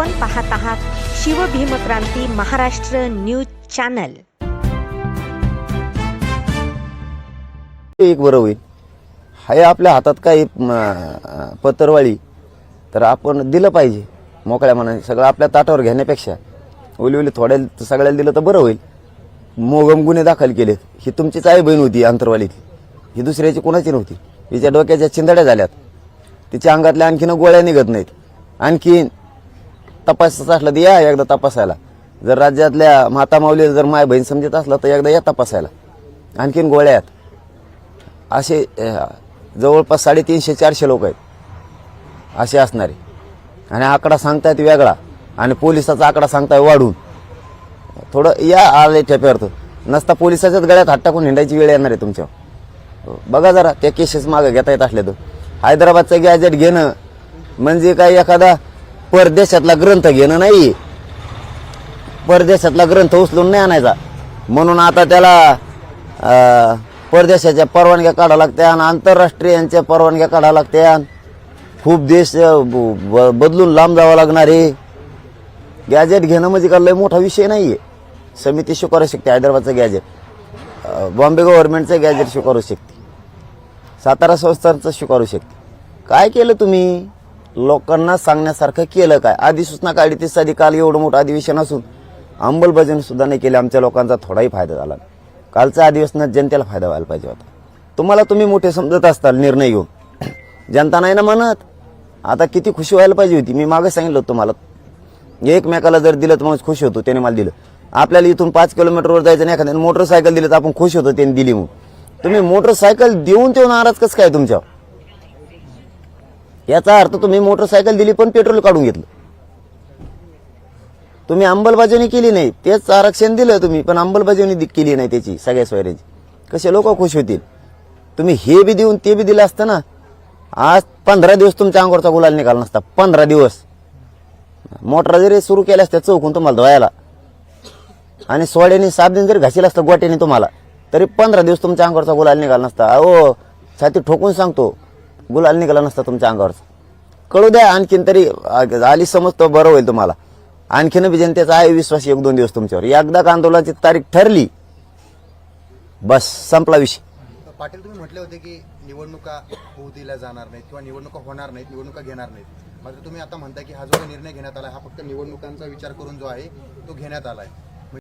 आपण पाहत आहात शिवभीमक्रांती महाराष्ट्र न्यूज चॅनल. एक बरं होईल. हाय आपल्या हातात काही पत्रवाळी तर आपण दिलं पाहिजे. मोकळ्या मनाने. सगळं आपल्या ताटावर घेण्यापेक्षा. ओली ओली थोड्या सगळ्याला दिलं तर बरं होईल. मोगम गुन्हे दाखल केलेत. ही तुमचीच आई बहीण होती अंतरवालीतली. ही दुसऱ्याची कोणाची नव्हती? हिच्या डोक्याच्या चिंदड्या झाल्यात. तिच्या अंगातल्या आणखीन गोळ्या निघत नाहीत. आणखीन तपासायचं असलं तर या एकदा तपासायला. जर राज्यातल्या माता माऊली जर माय बहीण समजत असलं तर एकदा या तपासायला. आणखीन गोळ्या आहेत असे जवळपास साडेतीनशे चारशे लोक आहेत. असे असणारे. आणि आकडा सांगतायत वेगळा. आणि पोलिसाचा आकडा सांगताय वाढून. थोडं या आले ठेप्यावर. नसता पोलिसाच्याच गळ्यात हात टाकून हिंडायची वेळ येणार आहे तुमच्यावर. हो, बघा जरा त्या केसेस मागं घेता येत असल्या तर. हैदराबादचं गॅजेट घेणं म्हणजे काय एखादा परदेशातला ग्रंथ घेणं नाही. परदेशातला ग्रंथ उचलून नाही आणायचा. म्हणून आता त्याला परदेशाच्या परवानग्या काढाव्या लागत्या आणि आंतरराष्ट्रीयांच्या परवानग्या काढाव्या लागत्या खूप देश ब- ब- बदलून लांब जावं लागणार आहे. गॅजेट घेणं म्हणजे का लय मोठा विषय नाही आहे समिती स्वीकारू शकते हैदराबादचं गॅजेट बॉम्बे गव्हर्नमेंटचं गॅजेट स्वीकारू शकते. सातारा संस्थांचं स्वीकारू शकते. काय केलं तुम्ही? लोकांना सांगण्यासारखं केलं काय? अधिसूचना काढली ती साधी काल एवढं मोठं अधिवेशन असून अंमलबजावणी सुद्धा नाही केली. आमच्या लोकांचा थोडाही फायदा झाला कालच्या अधिवेशनात जनतेला फायदा व्हायला पाहिजे होता. तुम्हाला तुम्ही मोठे समजत असताल निर्णय घेऊन. जनता नाही ना म्हणत. आता किती खुशी व्हायला पाहिजे होती. मी मागे सांगितलं होतं तुम्हाला. एकमेकाला जर दिलं तर माणूस खुश होतो त्याने मला दिलं. आपल्याला इथून पाच किलोमीटरवर जायचं नाही एखाद्याने. मोटरसायकल दिलं तर आपण खुश होतो त्याने दिली मग तुम्ही मोटरसायकल देऊन तो नाराज कसं काय तुमच्यावर? याचा अर्थ तुम्ही मोटरसायकल दिली पण पेट्रोल काढून घेतलं. तुम्ही अंमलबजावणी केली नाही तेच आरक्षण दिलं तुम्ही पण अंमलबजावणी केली नाही त्याची सगळ्या सोयऱ्याची. कसे लोक खुश होतील? तुम्ही हे बी देऊन ते बी दिलं असतं ना? आज पंधरा दिवस तुमच्या अंगोरचा गुलाल निघाला नसता पंधरा दिवस. मोटर जरी सुरू केल्या असत्या चौकून तुम्हाला धुवायला. आणि सोड्याने दिन जरी घासील असतं गोट्याने तुम्हाला तरी पंधरा दिवस तुमच्या अंगोरचा गुलाल निघाला नसता. अहो छाती ठोकून सांगतो गुलाल निघाला नसता तुमच्या अंगावरचा. कळू द्या आणखीन तरी आली समजतो बरं होईल तुम्हाला. आणखीन बी जनतेचा आहे विश्वास एक दोन दिवस तुमच्यावर. एकदा का आंदोलनाची तारीख ठरली बस संपला विषय. पाटील तुम्ही म्हटले होते की निवडणुका होऊ दिल्या जाणार नाहीत किंवा निवडणुका होणार नाहीत निवडणुका घेणार नाहीत. मात्र तुम्ही आता म्हणता की हा जो निर्णय घेण्यात आला हा फक्त निवडणुकांचा विचार करून जो आहे तो घेण्यात आला आहे